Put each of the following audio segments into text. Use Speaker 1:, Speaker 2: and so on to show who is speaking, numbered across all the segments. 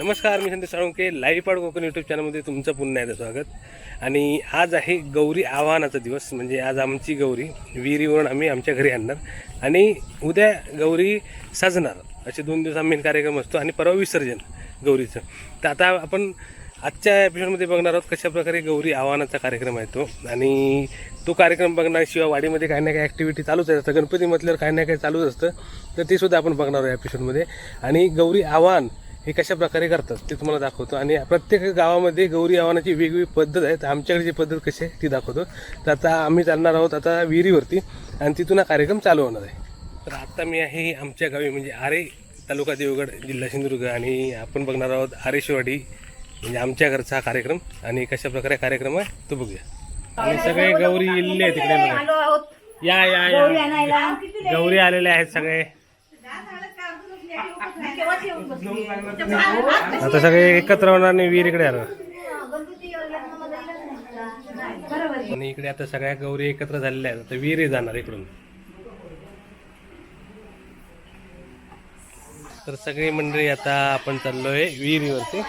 Speaker 1: नमस्कार मी संदेश साळुंके लाईव्ह पाड कोकण यूट्यूब चॅनलमध्ये तुमचं पुन्हा एकदा स्वागत. आणि आज आहे गौरी आव्हानाचा दिवस म्हणजे आज आमची गौरी विहिरीवरून आम्ही आमच्या घरी आणणार. आणि उद्या गौरी साजणार असे दोन दिवस आम्ही कार्यक्रम असतो आणि परवा विसर्जन गौरीचं. तर आता आपण आजच्या एपिसोडमध्ये बघणार आहोत कशाप्रकारे गौरी आव्हानाचा कार्यक्रम आहे तो. आणि तो कार्यक्रम बघण्याशिवाय वाडीमध्ये काही ना काही ॲक्टिव्हिटी चालूच असतं गणपती म्हटल्यावर काही ना काही चालूच असतं. तर ते सुद्धा आपण बघणार आहोत एपिसोडमध्ये आणि गौरी आव्हान हे कशा प्रकारे करतात ते तुम्हाला दाखवतो. आणि प्रत्येक गावामध्ये गौरी आव्हानाची वेगवेगळी पद्धत आहे तर आमच्याकडची पद्धत कशी आहे ती दाखवतो. तर आता आम्ही चालणार आहोत आता विहिरीवरती आणि तिथून हा कार्यक्रम चालू होणार आहे. तर आता मी आहे आमच्या गावी म्हणजे आरे तालुका देवगड जिल्हा सिंधुदुर्ग आणि आपण बघणार आहोत आरेशवाडी म्हणजे आमच्या घरचा हा कार्यक्रम. आणि कशा प्रकारे कार्यक्रम आहे तो बघूया. आणि सगळे गौरी इल्ले आहेत तिकडे या या गौरी आलेले आहेत सगळे. आता सगळे एकत्र होणार आणि विहीर इकडे आलो आणि इकडे आता सगळ्या गौरी एकत्र झालेल्या आहेत. आता विहिरी जाणार इकडून. तर सगळी मंडळी आता आपण चाललोय विहिरीवरती.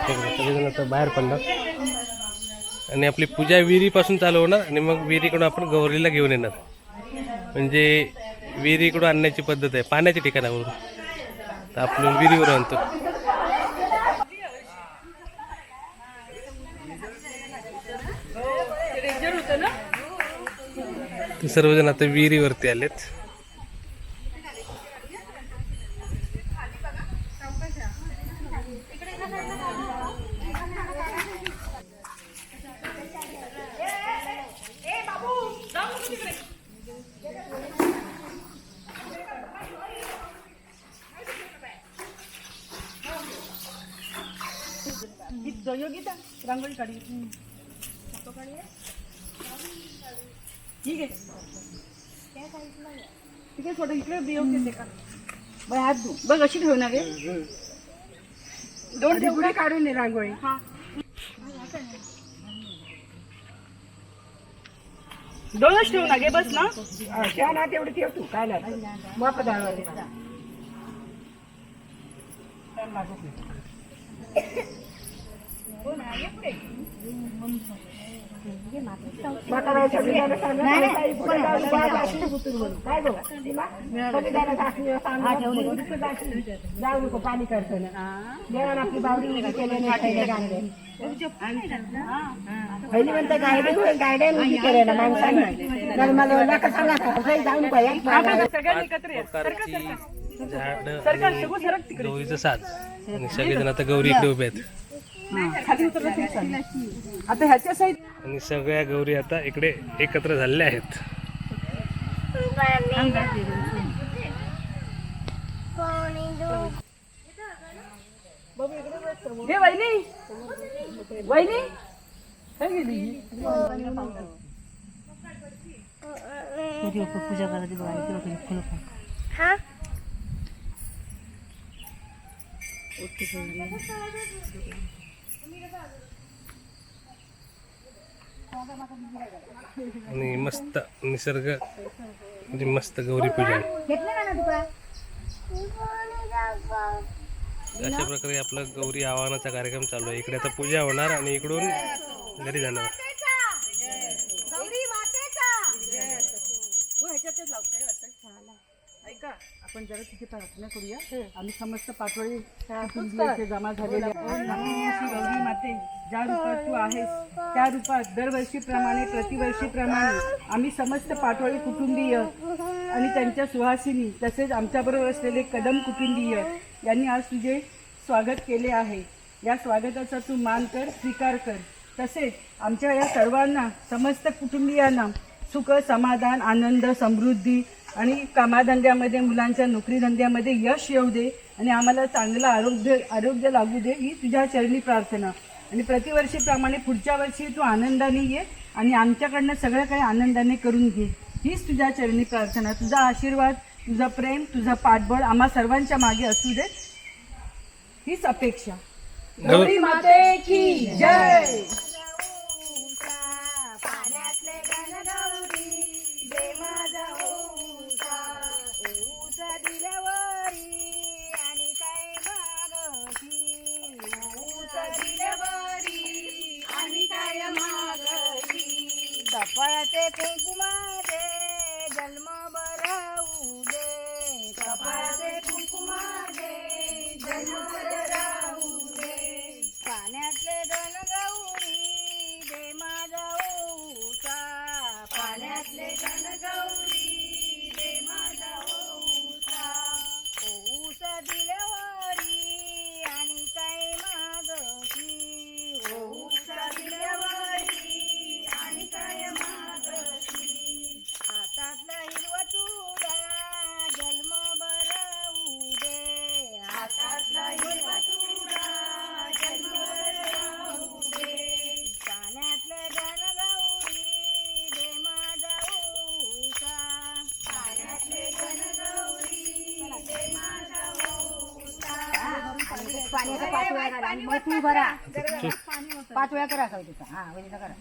Speaker 1: सगळेजण आता बाहेर पडणार. आणि आपली पूजा विहिरीपासून चालू होणार आणि मग विहिरीकडून आपण गौरीला घेऊन येणार. म्हणजे विहिरीकडून आणण्याची पद्धत आहे. पाण्याच्या ठिकाणावरून. तर आपण विहिरीवर आणतो. ते सर्वजण आता विहिरीवरती आलेत.
Speaker 2: योगिता रांगोळी काढी ठीक आहे ठीक आहे थोडं इकडे बियोग देते का बघ हात धु बघ अशी ठेवणार आहे दोन ठेवडी काढून ये रांगोळी हा दोनच ठेवू ना गे बस ना
Speaker 3: त्या ना तेवढी ठेव तू काय जाऊ नको पाणी करतो देवानं आपली बावडी उभी पहिली म्हणते गायडे गायडे उभी केले ना माणसांनी मला नका सांगा काही जाऊ नको
Speaker 1: झाड
Speaker 2: सरकार सगळं सरक तिकडे
Speaker 1: गौरीचं आता गौरी इकडे उभे आहेत.
Speaker 2: खाली उतरलं. आता ह्याच्या साईड
Speaker 1: आणि सगळ्या गौरी आता इकडे एकत्र झालेल्या आहेत.
Speaker 2: हे वहिनी. वहिनी. काय गेली पूजा करायची
Speaker 1: आणि मस्त निसर्ग म्हणजे मस्त गौरी पूजन अशा प्रकारे आपला गौरी आवाहनाचा कार्यक्रम चालू आहे. इकडे आता पूजा होणार आणि इकडून घरी जाणार.
Speaker 2: ऐका आपण जरा तिथे प्रार्थना करूया. आम्ही समस्त पाटोळी कुटुंबियाचे जमा झालेले आहेत. नमो श्री गौरी माते ज्या रूपात तू आहेस त्या रूपात दरवर्षीप्रमाणे प्रतिवर्षीप्रमाणे आम्ही समस्त पाटोळी कुटुंबीय आणि त्यांच्या सुहासिनी तसेच आमच्याबरोबर असलेले कदम कुटुंबीय यांनी आज तुझे स्वागत केले आहे. या स्वागताचा तू मान कर स्वीकार कर. तसेच आमच्या या सर्वांना समस्त कुटुंबियांना सुख समाधान आनंद समृद्धी आणि कामाधंद्यामध्ये मुलांच्या नोकरी धंद्यामध्ये यश येऊ दे आणि आम्हाला चांगलं आरोग्य आरोग्य लागू दे ही तुझ्या चरणी प्रार्थना. आणि प्रतिवर्षीप्रमाणे पुढच्या वर्षी तू आनंदाने ये आणि आमच्याकडनं सगळं काही आनंदाने करून घे. हीच तुझ्या चरणी प्रार्थना. तुझा आशीर्वाद तुझा प्रेम तुझा पाठबळ आम्हा सर्वांच्या मागे असू दे. हीच अपेक्षा. गौरी माते की जय!
Speaker 3: कुंकुमाचे जन्म बरवू दे कपाळाचे कुंकुमाचे जन्म बरवू दे पाण्यातले धन गौरी दे माझा ओसा पाण्यातले धन गौरी मग तू भरा पाच वेळा करा तिथं. हा वहिनीला करा.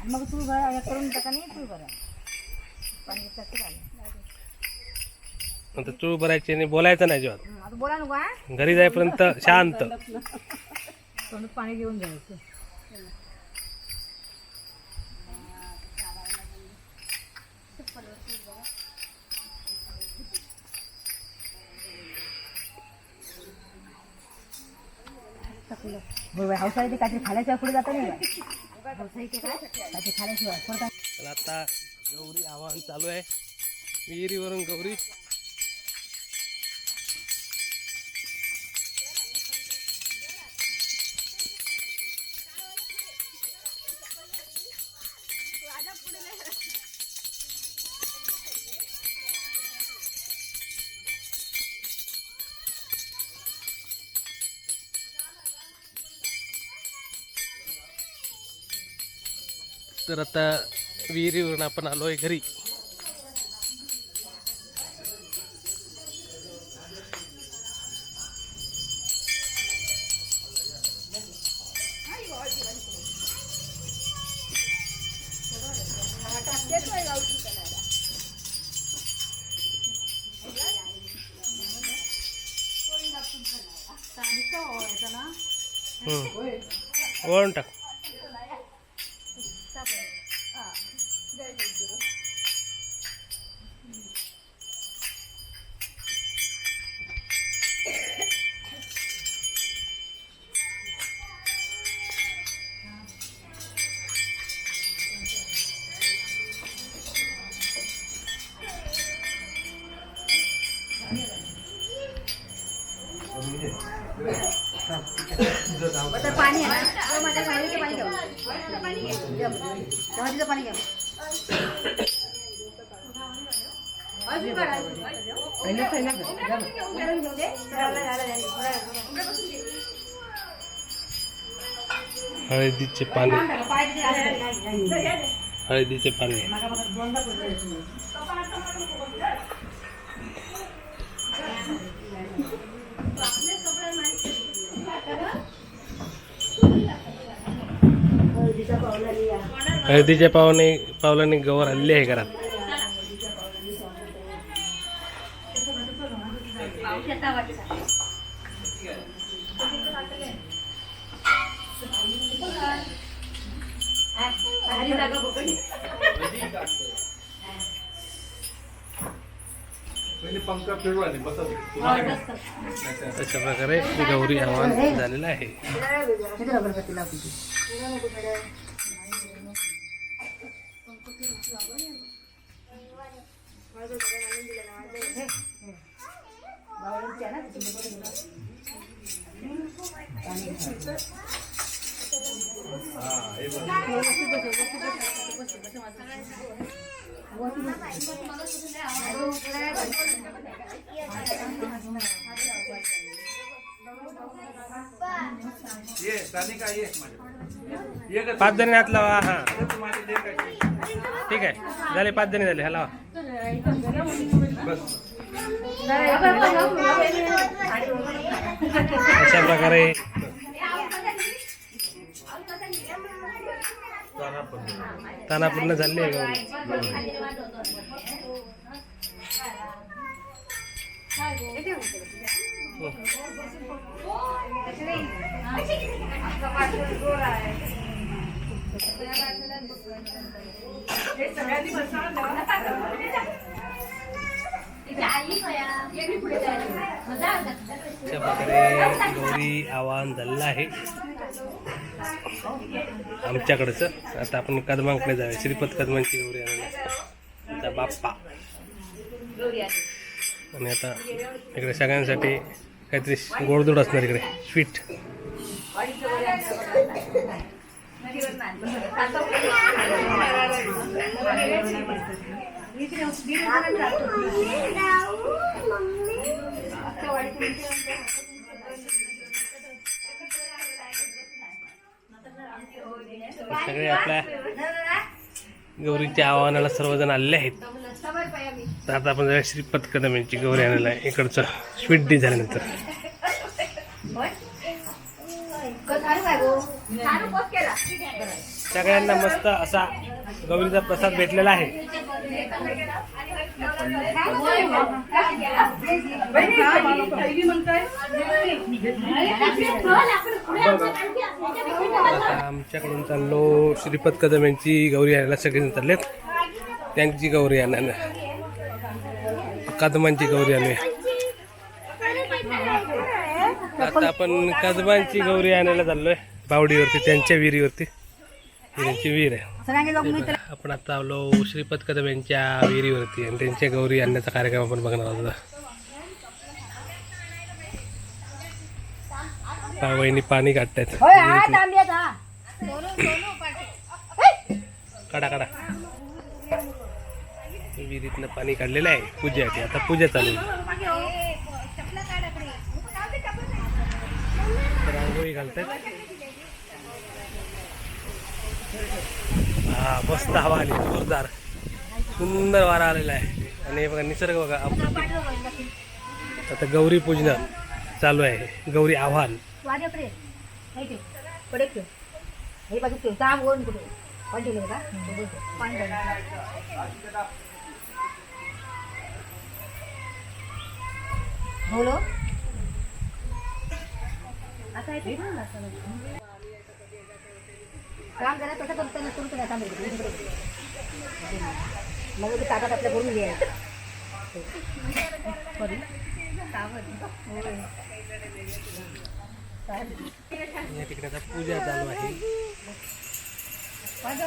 Speaker 3: आणि मग तू भरा हे करून टाका नाही तू भरा. पाणी
Speaker 1: आता चूळ भरायची आणि बोलायचं नाही जेव्हा
Speaker 3: आता बोला नको हा
Speaker 1: घरी जाईपर्यंत शांत.
Speaker 2: तोंडात पाणी घेऊन जायचं.
Speaker 3: बरोबर हौसा इथे काहीतरी खाल्याशिवाय पुढे जाता नाही बा. हौसा काय? काहीतरी खाल्याशिवाय. पुढे
Speaker 1: आता गौरी आव्हान चालू आहे. विहिरीवरून गौरी. तर आता विहिरीवरून आपण
Speaker 3: आलो आहे घरी. तेव्हा तिचं पाणी घ्या अजून काढा, अजून.
Speaker 2: पहिलं पहिलं घे.
Speaker 1: हळदीच्या पावने पावलाने गवर हल्ली आहे घरात. अशा प्रकारे गौरी आव्हान झालेलं आहे.
Speaker 3: तिथे अगरबत्ती लाव तिथे. बावळीची आहे ना, तिथे बघून घे.
Speaker 1: पाच जणी हात लावा हा ठीक आहे झाले पाच जणी झाले हा लावा अशा प्रकारे ताना पूर्ण झाली आहे गौरी अशा प्रकारे गौरी आवाहन झालेलं आहे. आमच्याकडचं. आता आपण कदमांकडे जाऊया. श्रीपत कदमांची गौरी आणली आता बाप्पा. आणि आता इकडे सगळ्यांसाठी काहीतरी गोडधोड असणार इकडे. स्वीट. सगळे आपल्या गौरीच्या आव्हानाला सर्वजण आलेले आहेत. तर आता आपण जरा श्रीपत कदम यांची गौरी आणायला इकडचं स्वीट डी झाल्यानंतर सगळ्यांना मस्त असा गौरीचा प्रसाद भेटलेला आहे. आता आमच्याकडून चाललो श्रीपद कदम यांची गौरी आणायला सगळेजण चाललेत. त्यांची गौरी आणायला. कदमांची गौरी आणूया. आता आपण कदमांची गौरी आणायला चाललोय. बावडीवरती त्यांच्या विहिरीवरती. त्यांची विहीर आहे. आपण आता आलो श्रीपद कदम यांच्या विहिरीवरती आणि त्यांच्या गौरी आणण्याचा कार्यक्रम आपण बघणार आहोत वहिनी पाणी काढतायत. काढा काढा. विहिरीतनं पाणी काढलेलं आहे. पूजेसाठी. आता पूजा चालू तर रांगोळी घालतात हा मस्त हवा आली. जोरदार. सुंदर वारा आलेला आहे. आणि हे बघा निसर्ग बघा आता गौरी पूजन चालू आहे. गौरी आव्हान.
Speaker 3: बोलो प्रे हे ठेव पडे ठेव हे बाजू ठेव साम ओढून कुठे पण ठेवलं का पाणी घाल. बोलो आता येते ना काम करा तसं करतो ना सुरू करा काम मग ते ताटात आपल्या करून घ्या
Speaker 1: या तिकडे आता पूजा चालू आहे
Speaker 3: माझं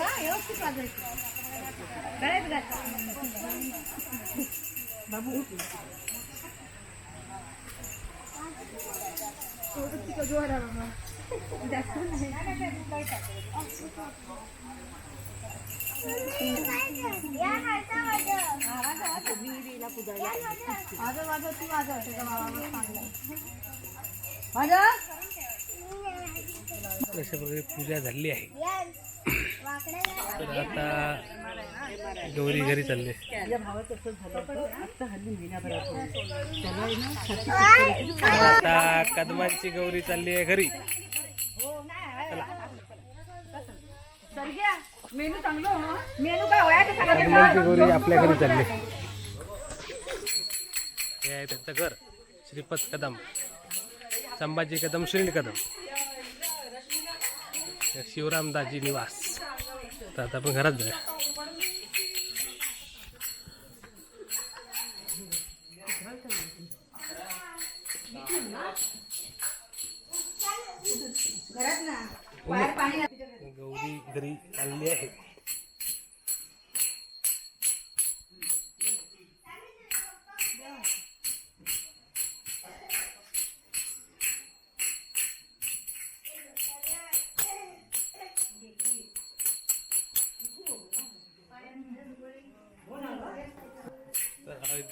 Speaker 1: अशा प्रकारे पूजा झाली आहे. आता गौरी घरी चालले. आता कदमांची गौरी चालली आहे घरी. कदमांची गौरी आपल्या घरी चालली. हे आहे त्यांचं घर. श्रीपद कदम. संभाजी कदम सुनील कदम. शिवरामदाजी निवास तर आता आपण घरात जाऊया. गौरी घरी आणली आहे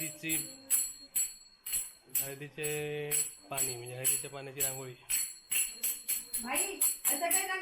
Speaker 1: हळदीची हळदीचे पाणी म्हणजे हळदीच्या पाण्याची रांगोळी.
Speaker 3: भाई असं काय ना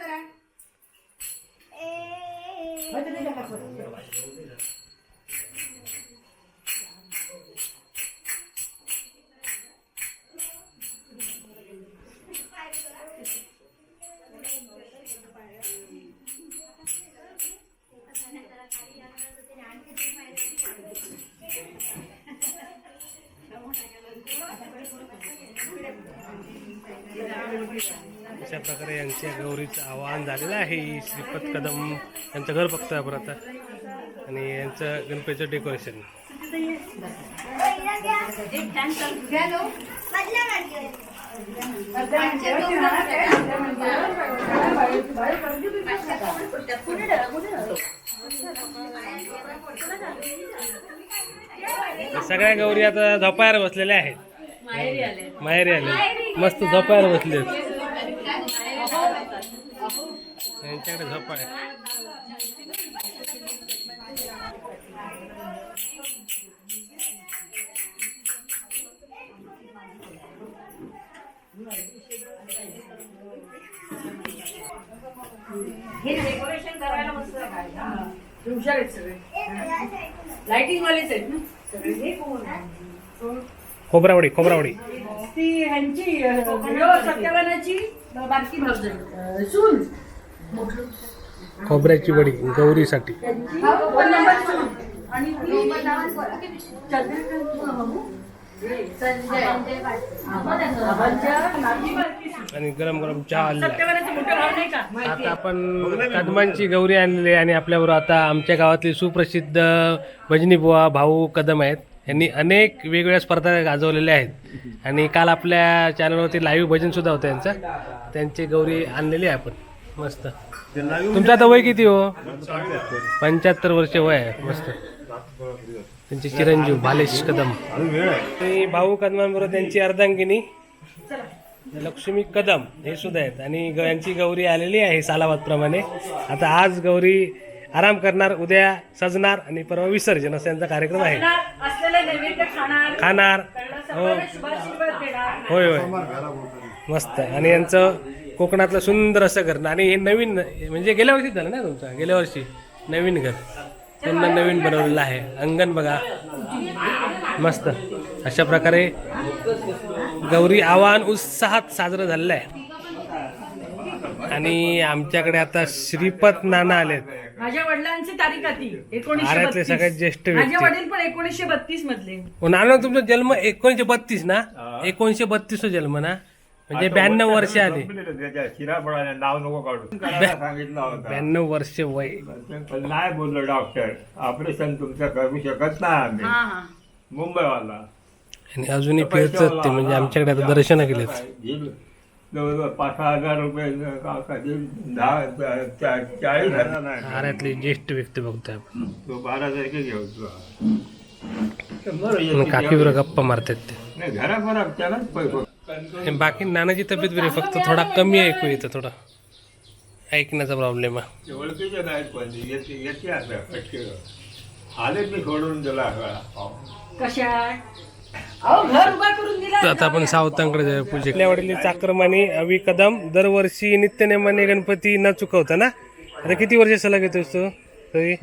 Speaker 1: अशा प्रकारे यांच्या गौरीचं आवाहन झालेलं आहे. श्रीपद कदम यांचं घर बघतोय आपण आता आणि यांचं गणपतीचं डेकोरेशन सगळ्या गौरी आता झोपायर बसलेल्या आहेत. माहेरी आले मस्त झोपायर बसले यांच्याकडे झोप आहे.
Speaker 2: सगळे. लाइटिंग वालेच आहेत ना? सगळे. हे कोण
Speaker 1: खोबरावडी खोबरावडी.
Speaker 2: ती ह्यांची सत्यवानाची बारकी भाऊज सून.
Speaker 1: खोबऱ्याची वडी गौरीसाठी.
Speaker 2: आणि
Speaker 1: गरम गरम चहा आलेला आता आपण कदमांची गौरी आणली आहे आणि आपल्याबरोबर आता आमच्या गावातली सुप्रसिद्ध भजनी बुवा भाऊ कदम आहेत. यांनी अनेक वेगवेगळ्या स्पर्धा गाजवलेल्या आहेत. आणि काल आपल्या चॅनलवरती लाईव्ह भजन सुद्धा होतं यांचं. त्यांची गौरी आणलेली आहे आपण. मस्त. तुमचं आता वय किती हो? पंच्याहत्तर वर्ष वय आहे मस्त. त्यांचे चिरंजीव भालेश कदम. भाऊ कदमांबरोबर त्यांची अर्धांगिनी लक्ष्मी कदम हे सुद्धा आहेत. आणि ग- यांची गौरी आलेली आहे सालावाद प्रमाणे आता आज गौरी आराम करणार उद्या सजणार आणि परवा विसर्जन असा यांचा कार्यक्रम आहे.
Speaker 2: खाणार
Speaker 1: हो होय होय. मस्त. आणि यांचं कोकणातलं सुंदर असं घर. आणि हे नवीन म्हणजे गेल्या वर्षीच झालं ना तुमचं? गेल्या वर्षी. नवीन घर. त्यांना नवीन बनवलेलं आहे. अंगण बघा. मस्त. अशा प्रकारे गौरी आवाहन उत्साहात साजरं झालेलं आहे. आणि आमच्याकडे आता श्रीपत नाना आलेत.
Speaker 2: माझ्या वडिलांची तारीख आहे ती. एकोणीसशे
Speaker 1: आऱ्यातले सगळ्यात ज्येष्ठ
Speaker 2: माझे
Speaker 1: व्यक्ती
Speaker 2: वडील पण एकोणीसशे बत्तीस मधले.
Speaker 1: ओ, नाना तुमचा जन्म एकोणीशे बत्तीस ना? एकोणीशे बत्तीस जन्म ना? म्हणजे ब्याण्णव वर्ष आले.
Speaker 4: त्याच्या शिरापडाने नाव नको काढू. करायला सांगितलं होतं.
Speaker 1: ब्याण्णव वर्ष वय.
Speaker 4: पण नाही बोललो डॉक्टर. ऑपरेशन तुमचं करू शकत नाही आम्ही.
Speaker 2: हा हा.
Speaker 4: मुंबईवाला.
Speaker 1: आणि अजूनही फिरतात ते म्हणजे आमच्याकडे आता दर्शनं केलेत.
Speaker 4: गेलो. जवळजवळ पाच सहा हजार रुपये का- दहा चा- चाळीस हजार नाही.
Speaker 1: आऱ्यातले ज्येष्ठ व्यक्ती बघतोय आपण.
Speaker 4: तो बारा तारखे घेऊ बरं
Speaker 1: आणि
Speaker 4: येते
Speaker 1: काकीवर गप्पा मारतात ते.
Speaker 4: नाही घराघरात त्यालाच पैसे
Speaker 1: आणि बाकी नानाची तब्येत बरी फक्त थोडा कमी ऐकू येतं थोडा. ऐकण्याचा प्रॉब्लेम आहे.
Speaker 4: ते ओळखीचे नाहीत पण येते येते आता आले मी सोडून दिला
Speaker 1: आपण सावतांकडे जाऊया पूजे आपल्या वडील चाक्रमाने अवी कदम दरवर्षी नित्यनेमाने गणपती न चुकवता ना? आता किती वर्ष सलग येतोस तू तरी?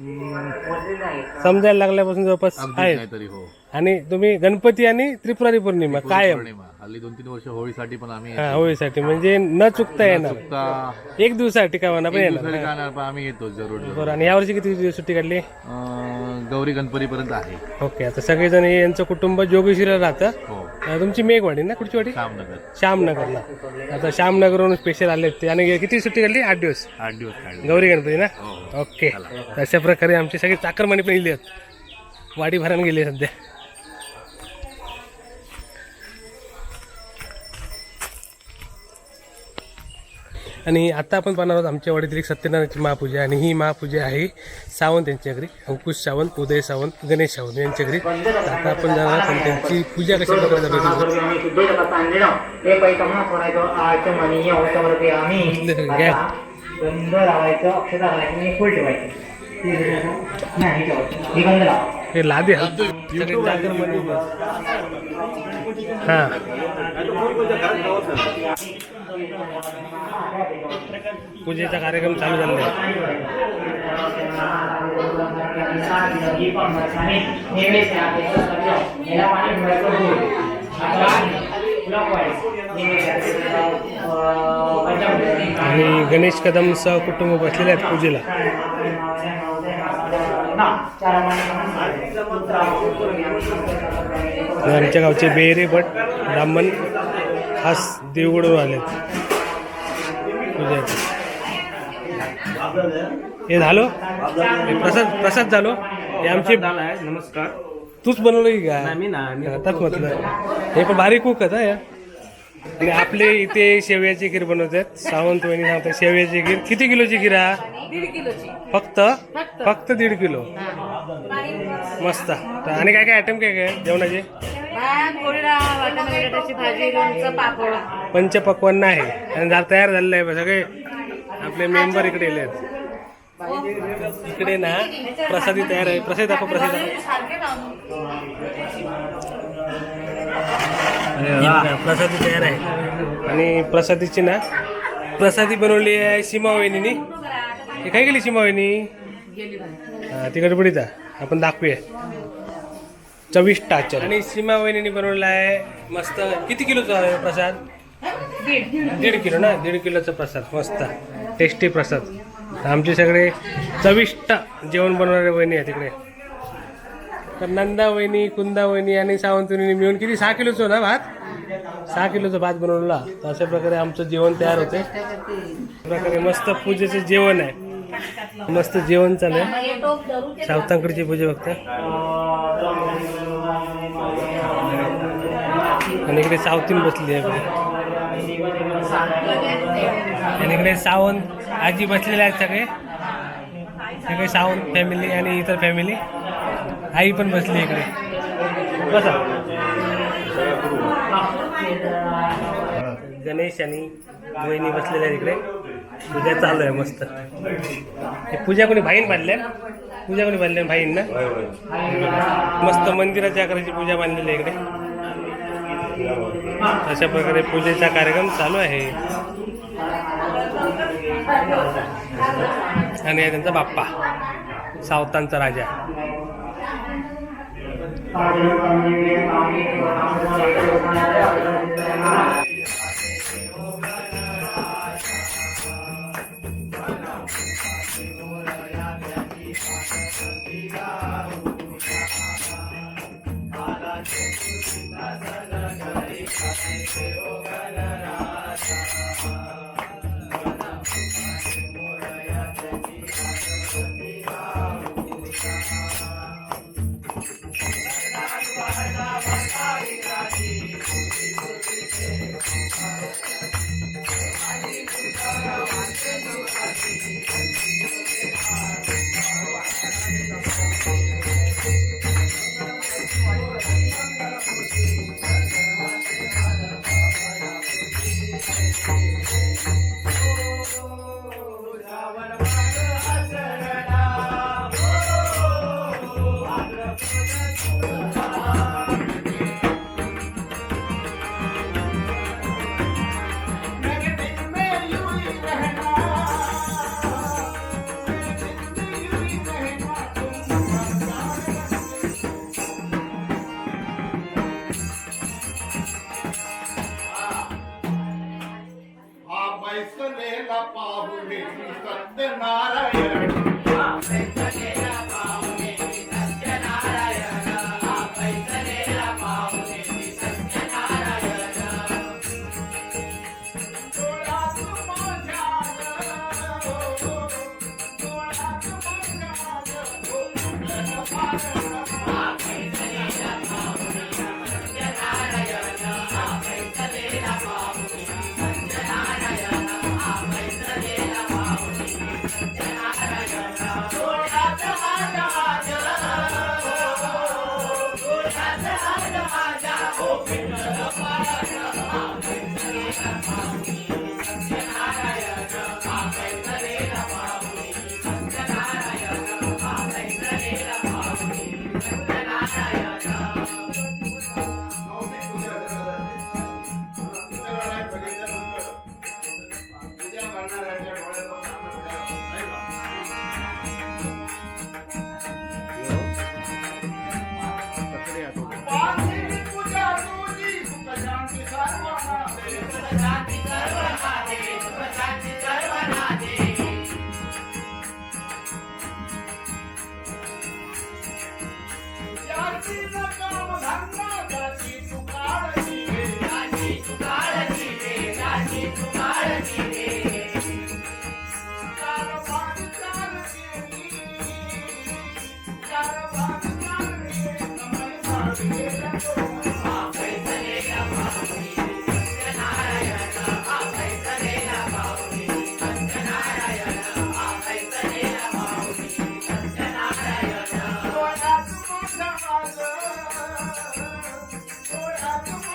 Speaker 1: समजायला लागल्यापासून जवळपास आहे.
Speaker 5: काहीतरी हो.
Speaker 1: आणि तुम्ही गणपती आणि त्रिपुरारी पौर्णिमा कायम.
Speaker 5: हल्ली दोन तीन वर्ष होळीसाठी पण आम्ही
Speaker 1: हा होळीसाठी. म्हणजे न चुकता येणार.
Speaker 5: आता
Speaker 1: एक दिवसासाठी का म्हणा पण येणार
Speaker 5: दुसरी पण आम्ही येतो जरूर.
Speaker 1: बरं आणि यावर्षी किती दिवस सुट्टी काढली?
Speaker 5: अं, गौरी गणपती पर्यंत आहे.
Speaker 1: ओके आता सगळेजण हे यांचं कुटुंब जोगेश्वरीला राहतं.
Speaker 5: हो.
Speaker 1: अं, तुमची मेघवाडी ना कुठची वाडी?
Speaker 5: श्यामनगर.
Speaker 1: श्यामनगरला. आता श्यामनगरवरून स्पेशल आले ते. आणि किती सुट्टी काढली? आठ दिवस.
Speaker 5: आठ दिवस काढले.
Speaker 1: गौरी गणपती ना?
Speaker 5: हो.
Speaker 1: ओके. अशा प्रकारे आमचे सगळे चाकरमानी पण इले आहेत. वाडी भरायला गेली सध्या. आणि आता आपण पाहणार आहोत आमच्या वाडीतील एक सत्यनारायणची महापूजा आणि ही महापूजा आहे सावंत यांच्या घरी. अंकुश सावंत उदय सावंत गणेश सावंत यांच्या घरी. आता आपण जाणार आहोत आणि त्यांची पूजा कशा प्रकारे घ्या.
Speaker 6: गंध लावायचं अक्षता आणि फुल नाही हे लावा
Speaker 1: हे लादे हा हां. पूजेचा कार्यक्रम चालू झालेला आहे. आणि गणेश कदम सह कुटुंब बसलेले आहेत पूजेला. आमच्या गावचे बेरे भट ब्राह्मण खास पूजेसाठी हे झालो? प्रसाद प्रसाद झालो? हे आमचे
Speaker 7: नमस्कार.
Speaker 1: तूच बनवलं की का
Speaker 7: मी ना
Speaker 1: आताच म्हटलं हे पण भारी कुक आहेत हा या? आपले इथे शेवयाची खीर बनवतात. सावंत वहिनी सांगतात शेवयाची खीर किती किलोची खीर हा?
Speaker 2: किलोची.
Speaker 1: फक्त? फक्त. दीड किलो. मस्त. आणि काय काय आयटम काय काय? जेवणाचे? पंचपक्वान्न आहे. आणि तयार झालेलं आहे सगळे आपले मेंबर इकडे येले आहेत इकडे ना प्रसादी तयार आहे. प्रसाद दाखव प्रसाद प्रसादी तयार आहे. आणि प्रसादीची ना? प्रसादी बनवली आहे सीमा वहिनीनी. हे काय केली सीमा वहिनी? हा ती गडबडीचा आपण दाखवूया. चविष्ट आचार आणि सीमा वहिनी बनवलेला आहे मस्त. किती किलोचा आहे प्रसाद? दीड किलो ना? दीड किलोचा प्रसाद. मस्त. टेस्टी प्रसाद. आमचे सगळे चविष्ट जेवण बनवणारे वहिनी आहे तिकडे. तर नंदा वहिनी कुंदा वहिनी आणि सावंत वहिनी मिळून किती? सहा किलोचं ना भात? सहा किलोचा भात बनवलेला तर अशा प्रकारे आमचं जेवण तयार होते. प्रकारे मस्त पूजेचं जेवण आहे. मस्त जेवण चालू आहे. सावतांकडची पूजा बघते. आणि इकडे सावतीन बसली आहे आणि इकडे सावंत आजी बसलेले आहेत सगळे. सगळे सावंत फॅमिली आणि इतर फॅमिली आई पण बसली इकडे. बसा. गणेश आणि बहिणी बसलेल्या इकडे. पूजा चालू आहे मस्त. हे पूजा कोणी भाईन बांधल्या पूजा कोणी बांधल्या भाईन ना? मस्त मंदिराच्या आकाराची पूजा बांधलेली आहे इकडे. अशा प्रकारे पूजेचा कार्यक्रम चालू आहे. आणि त्यांचा बाप्पा सावतांचा राजा.
Speaker 7: 大学生因为防疫和传播了一个有关系的东西被骂